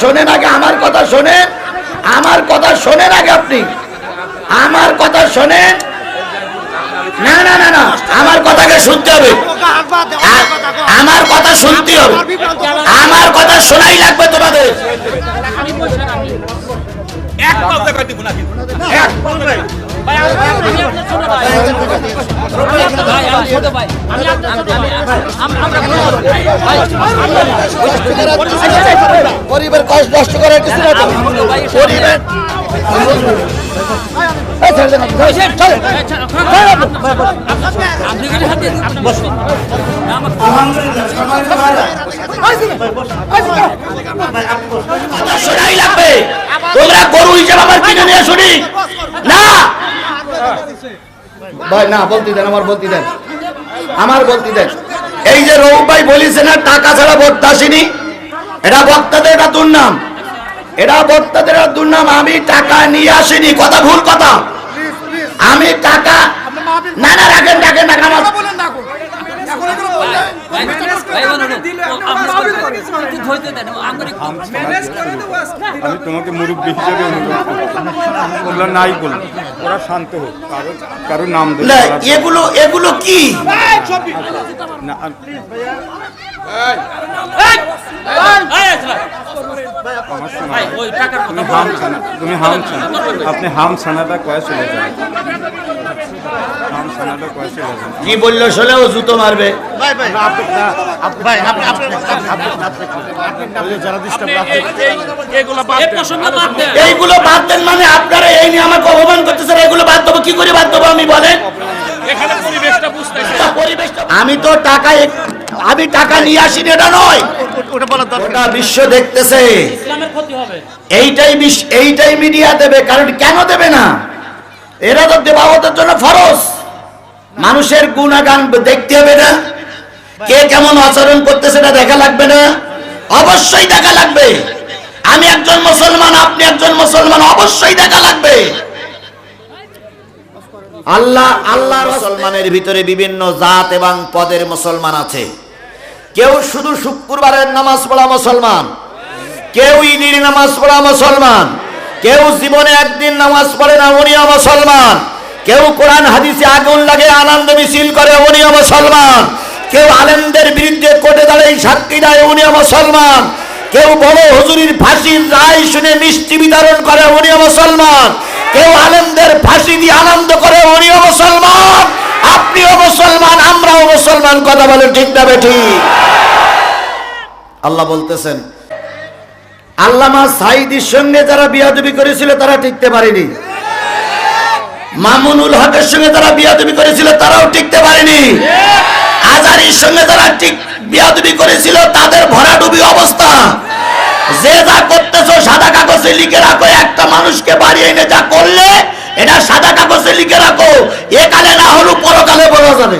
শোনেন আগে আমার কথা শোনেন। আমার কথা শোনেন আগে আপনি। আমার কথা শোনেন। না না না না আমার কথাকে শুনতে হবে। আমার কথা শুনতে হবে। আমার কথা শোনাই লাগবে তোমাদের। এক পাও দেখা দিব না কিন্তু এক পাও নাই ভাই। আমি আপনার ছোট ভাই আমি আপনার ভাই। আমি ছোট ভাই। আমি আপনার ছোট ভাই। আম- আমরা ভাই। পরিবার কষ্ট নষ্ট করার কিছু না। পরিবার তোমরা গরু হিসেবে আমার কিনে নিয়ে শুনি ভাই, না, বলতে দেন, আমার বলতে দেন। আমার বলতে দেন। এই যে রৌফ ভাই বলিছে না, টাকা ছাড়া ভোট আসেনি, এটা বক্তাদের এটা দুর্নাম। এটা বক্তাদের এটা দুর্নাম। আমি টাকা নিয়ে আসিনি, কথা ভুল কথা। আমি টাকা না না, রাখেন রাখেন রাখেন, আমার ভাই ভাই বলুন আপনার একটু ধৈর্য দেন আমরা আমি তোমাকে মুরব্বী হিসেবে অনুরোধ নাই বলি। ওরা শান্ত হোক। কারও কারও নাম এগুলো এগুলো কি? না, তুমি হাম ছানা তুমি হাম ছানা। আপনি হাম ছানাটা কয়ে চলে যান। কি বলল শোলে ও জুতো মারবে। এইগুলো বাদ দেন। মানে আপনারা এই নিয়ে আমাকে অপমান করতেছেন এগুলো বাদ দেবো কি করে বাদ দেবো আমি বলেন? আমি তো টাকা আমি টাকা নিয়ে আসিনি এটা নয়। গোটা বিশ্ব দেখতেছে। ইসলামের ক্ষতি হবে। এইটাই এইটাই মিডিয়া দেবে কারণ কেন দেবে না? এরা তো দেবাবতের জন্য ফরজ। মানুষের গুণাগান দেখতে হবে না। কে কেমন আচরণ করতেছে এটা দেখা লাগবে না। অবশ্যই দেখা লাগবে। আমি একজন মুসলমান আপনি একজন মুসলমান অবশ্যই দেখা লাগবে। আল্লাহ আল্লাহ মুসলমানের ভিতরে বিভিন্ন জাত এবং পদের মুসলমান আছে। কেউ শুধু শুক্রবারের নামাজ পড়া মুসলমান। কেউ ঈদের নামাজ পড়া মুসলমান। কেউ জীবনে একদিন নামাজ পড়ে না উনিও মুসলমান। কেউ কোরআন হাদিসে আগুন লাগে, আনন্দ মিছিল করে, উনিও মুসলমান। কেউ আলেমদের বিরুদ্ধে কোটে দাঁড়িয়ে, সাক্ষী দেয়, উনিও মুসলমান। কেউ বড় হুজুরির ফাঁসির রায় শুনে মিষ্টি বিতরণ করে, উনিও মুসলমান। কেউ আলেমদের ফাঁসি দিয়ে আনন্দ করে, উনিও মুসলমান। বলেন ঠিক না বেঠিক আল্লাহ বলতেছেন, আল্লামা সাইদির সঙ্গে যারা বিয়াদবি করেছিল তারা টিকতে পারেনি। মামুনুল হকের সঙ্গে যারা বিয়াদবি করেছিল তারাও টিকতে পারেনি। আজারির সঙ্গে যারা বিয়াদবি করেছিল, তাদের ভরাডুবি অবস্থা। যে যা করতেছো সাদা কাগজে লিখে রাখো, একটা মানুষকে বাড়ি এনে যা করলে, এটা সাদা কাগজে লিখে রাখো। একালে না হলেও পরকালে বলা যাবে।